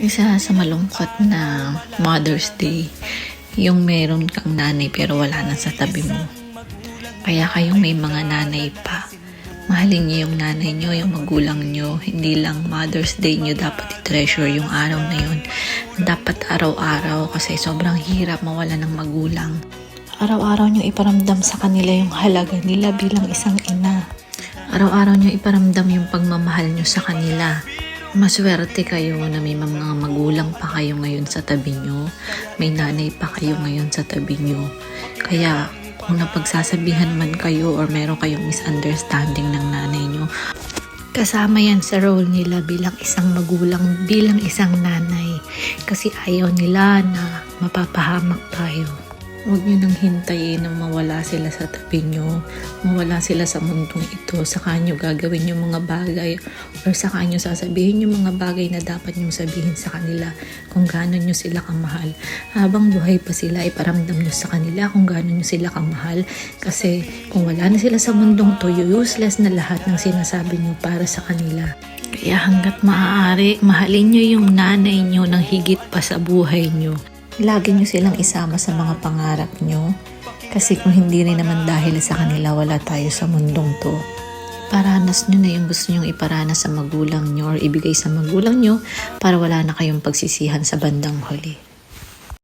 Isa sa malungkot na Mother's Day, yung meron kang nanay pero wala na sa tabi mo. Kaya kayong may mga nanay pa, mahalin niyo yung nanay niyo, yung magulang niyo. Hindi lang Mother's Day niyo dapat i-treasure yung araw na yun. Dapat araw-araw kasi sobrang hirap mawala ng magulang. Araw-araw niyo iparamdam sa kanila yung halaga nila bilang isang ina. Araw-araw niyo iparamdam yung pagmamahal niyo sa kanila. Maswerte kayo na may mga magulang pa kayo ngayon sa tabi nyo. May nanay pa kayo ngayon sa tabi nyo. Kaya kung napagsasabihan man kayo or meron kayong misunderstanding ng nanay nyo, kasama yan sa role nila bilang isang magulang, bilang isang nanay. Kasi ayaw nila na mapapahamak tayo. Huwag nyo nang hintayin na mawala sila sa tabi nyo, mawala sila sa mundong ito, saka nyo gagawin yung mga bagay or saka nyo sasabihin yung mga bagay na dapat nyo sabihin sa kanila kung gaano nyo sila kamahal. Habang buhay pa sila, iparamdam nyo sa kanila kung gaano nyo sila kamahal kasi kung wala na sila sa mundong to, useless na lahat ng sinasabi nyo para sa kanila. Kaya hanggat maaari, mahalin nyo yung nanay nyo ng higit pa sa buhay nyo. Lagi nyo silang isama sa mga pangarap nyo. Kasi kung hindi rin naman dahil sa kanila, wala tayo sa mundong to. Paranas nyo na yung gusto nyong iparanas sa magulang nyo or ibigay sa magulang nyo para wala na kayong pagsisihan sa bandang huli.